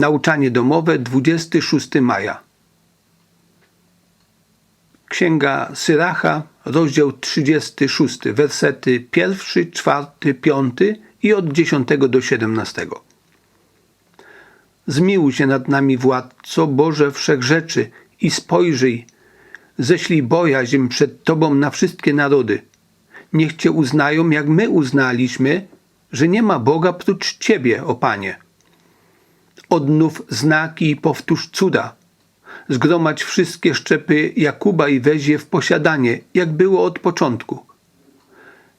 Nauczanie domowe 26 maja. Księga Syracha, rozdział 36, wersety 1, 4, 5 i od 10 do 17. Zmiłuj się nad nami, Władco Boże Wszechrzeczy, i spojrzyj, ześlij bojaźń przed Tobą na wszystkie narody. Niech Cię uznają, jak my uznaliśmy, że nie ma Boga prócz Ciebie, o Panie. Odnów znaki i powtórz cuda. Zgromadź wszystkie szczepy Jakuba i weź je w posiadanie, jak było od początku.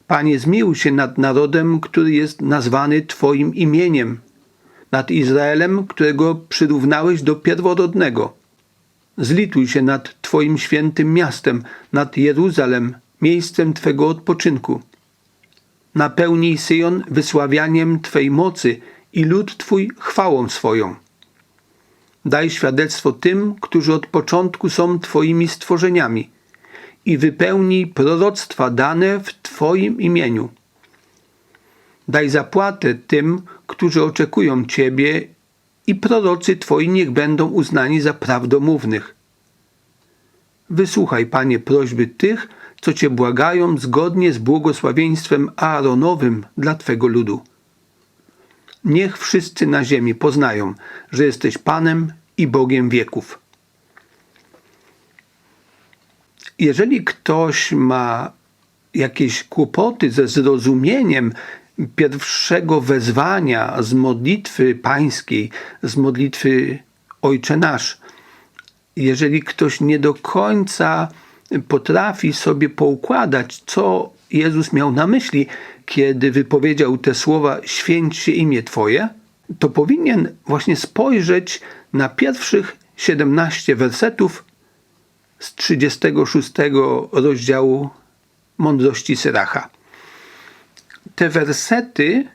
Panie, zmiłuj się nad narodem, który jest nazwany Twoim imieniem, nad Izraelem, którego przyrównałeś do pierworodnego. Zlituj się nad Twoim świętym miastem, nad Jeruzalem, miejscem Twego odpoczynku. Napełnij Syjon wysławianiem Twej mocy i lud Twój chwałą swoją. Daj świadectwo tym, którzy od początku są Twoimi stworzeniami i wypełnij proroctwa dane w Twoim imieniu. Daj zapłatę tym, którzy oczekują Ciebie i prorocy Twoi niech będą uznani za prawdomównych. Wysłuchaj, Panie, prośby tych, co Cię błagają zgodnie z błogosławieństwem Aaronowym dla Twego ludu. Niech wszyscy na ziemi poznają, że jesteś Panem i Bogiem wieków. Jeżeli ktoś ma jakieś kłopoty ze zrozumieniem pierwszego wezwania z modlitwy pańskiej, z modlitwy Ojcze Nasz, jeżeli ktoś nie do końca potrafi sobie poukładać, co Jezus miał na myśli, kiedy wypowiedział te słowa: Święć się imię Twoje, to powinien właśnie spojrzeć na pierwszych 17 wersetów z 36 rozdziału Mądrości Syracha. Te wersety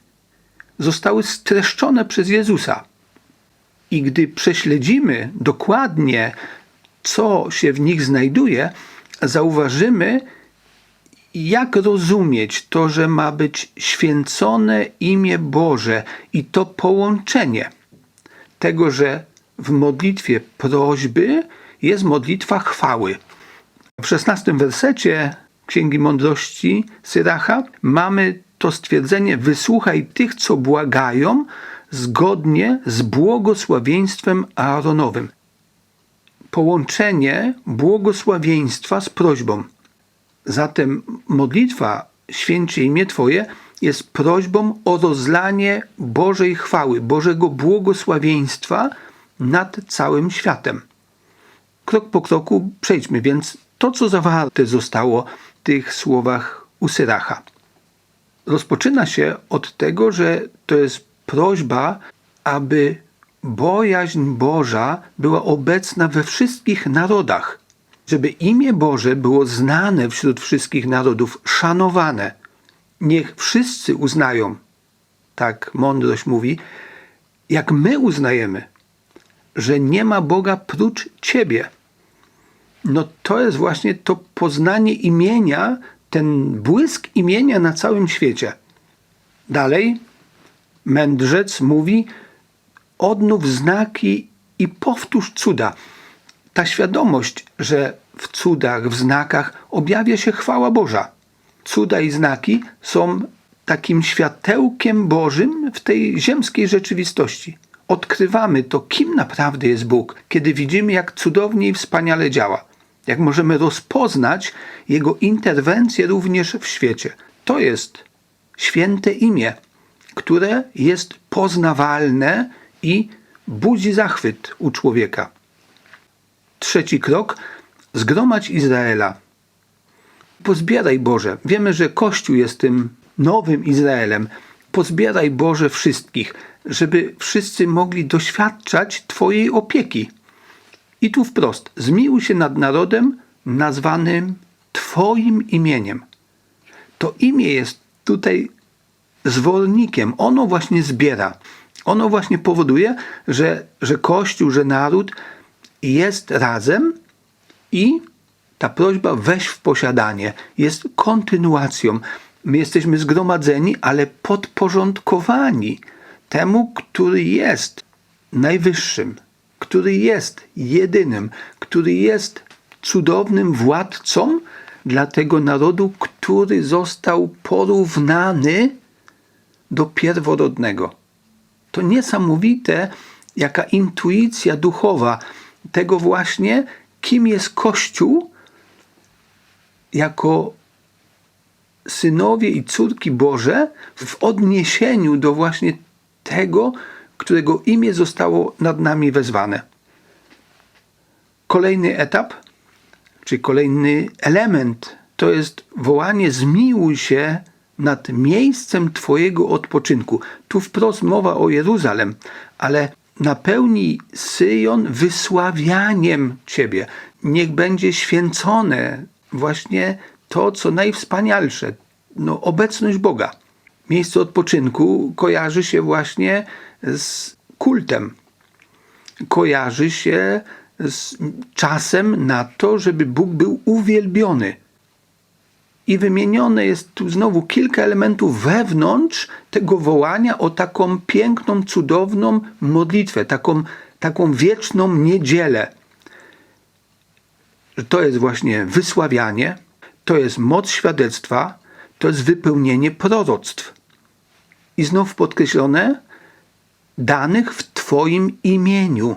zostały streszczone przez Jezusa. I gdy prześledzimy dokładnie, co się w nich znajduje, zauważymy, jak rozumieć to, że ma być święcone imię Boże i to połączenie tego, że w modlitwie prośby jest modlitwa chwały. W szesnastym wersecie Księgi Mądrości Syracha mamy to stwierdzenie: Wysłuchaj tych, co błagają, zgodnie z błogosławieństwem Aaronowym. Połączenie błogosławieństwa z prośbą. Zatem modlitwa Święcie imię Twoje jest prośbą o rozlanie Bożej chwały, Bożego błogosławieństwa nad całym światem. Krok po kroku przejdźmy więc to, co zawarte zostało w tych słowach u Syracha. Rozpoczyna się od tego, że to jest prośba, aby bojaźń Boża była obecna we wszystkich narodach, żeby imię Boże było znane wśród wszystkich narodów, szanowane. Niech wszyscy uznają, tak mądrość mówi, jak my uznajemy, że nie ma Boga prócz Ciebie. No to jest właśnie to poznanie imienia, ten błysk imienia na całym świecie. Dalej, mędrzec mówi: odnów znaki i powtórz cuda. Ta świadomość, że w cudach, w znakach objawia się chwała Boża. Cuda i znaki są takim światełkiem Bożym w tej ziemskiej rzeczywistości. Odkrywamy to, kim naprawdę jest Bóg, kiedy widzimy, jak cudownie i wspaniale działa, jak możemy rozpoznać Jego interwencje również w świecie. To jest święte imię, które jest poznawalne i budzi zachwyt u człowieka. Trzeci krok: zgromadź Izraela. Pozbieraj Boże. Wiemy, że Kościół jest tym nowym Izraelem. Pozbieraj Boże wszystkich, żeby wszyscy mogli doświadczać Twojej opieki. I tu wprost: zmiłuj się nad narodem nazwanym Twoim imieniem. To imię jest tutaj zwornikiem. Ono właśnie zbiera. Ono właśnie powoduje, że, że Kościół, że naród jest razem i ta prośba weź w posiadanie jest kontynuacją. My jesteśmy zgromadzeni, ale podporządkowani temu, który jest najwyższym, który jest jedynym, który jest cudownym władcą dla tego narodu, który został porównany do pierworodnego. To niesamowite, jaka intuicja duchowa tego właśnie, kim jest Kościół jako synowie i córki Boże w odniesieniu do właśnie tego, którego imię zostało nad nami wezwane. Kolejny etap, czy kolejny element, to jest wołanie zmiłuj się nad miejscem Twojego odpoczynku. Tu wprost mowa o Jeruzalem, ale napełnij Syjon wysławianiem Ciebie. Niech będzie święcone właśnie to, co najwspanialsze, no, obecność Boga. Miejsce odpoczynku kojarzy się właśnie z kultem. Kojarzy się z czasem na to, żeby Bóg był uwielbiony. I wymienione jest tu znowu kilka elementów wewnątrz tego wołania o taką piękną, cudowną modlitwę, taką, taką wieczną niedzielę. To jest właśnie wysławianie, to jest moc świadectwa, to jest wypełnienie proroctw. I znów podkreślone, danych w Twoim imieniu.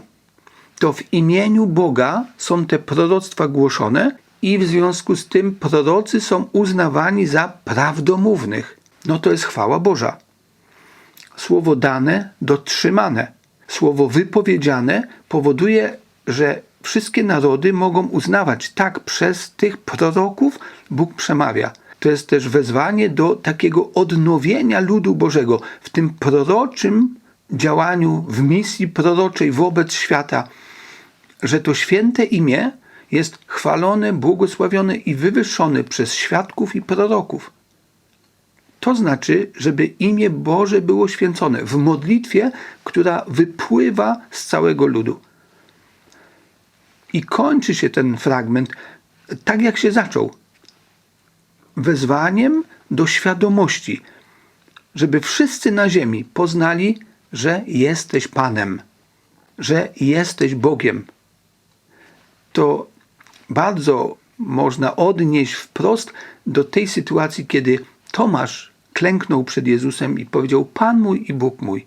To w imieniu Boga są te proroctwa głoszone i w związku z tym prorocy są uznawani za prawdomównych. No to jest chwała Boża. Słowo dane, dotrzymane. Słowo wypowiedziane powoduje, że wszystkie narody mogą uznawać, tak przez tych proroków Bóg przemawia. To jest też wezwanie do takiego odnowienia ludu Bożego w tym proroczym działaniu, w misji proroczej wobec świata, że to święte imię jest chwalone, błogosławione i wywyższone przez świadków i proroków. To znaczy, żeby imię Boże było święcone w modlitwie, która wypływa z całego ludu. I kończy się ten fragment tak, jak się zaczął. Wezwaniem do świadomości, żeby wszyscy na ziemi poznali, że jesteś Panem, że jesteś Bogiem. To bardzo można odnieść wprost do tej sytuacji, kiedy Tomasz klęknął przed Jezusem i powiedział: Pan mój i Bóg mój.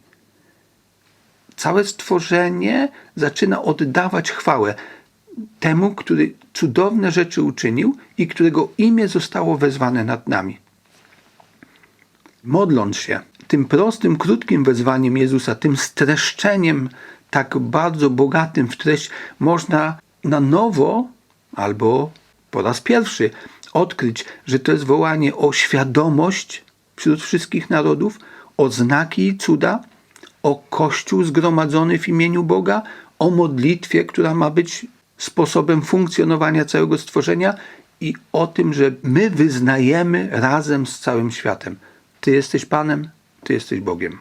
Całe stworzenie zaczyna oddawać chwałę temu, który cudowne rzeczy uczynił i którego imię zostało wezwane nad nami. Modląc się tym prostym, krótkim wezwaniem Jezusa, tym streszczeniem tak bardzo bogatym w treść, można na nowo albo po raz pierwszy odkryć, że to jest wołanie o świadomość wśród wszystkich narodów, o znaki i cuda, o Kościół zgromadzony w imieniu Boga, o modlitwie, która ma być sposobem funkcjonowania całego stworzenia i o tym, że my wyznajemy razem z całym światem. Ty jesteś Panem, Ty jesteś Bogiem.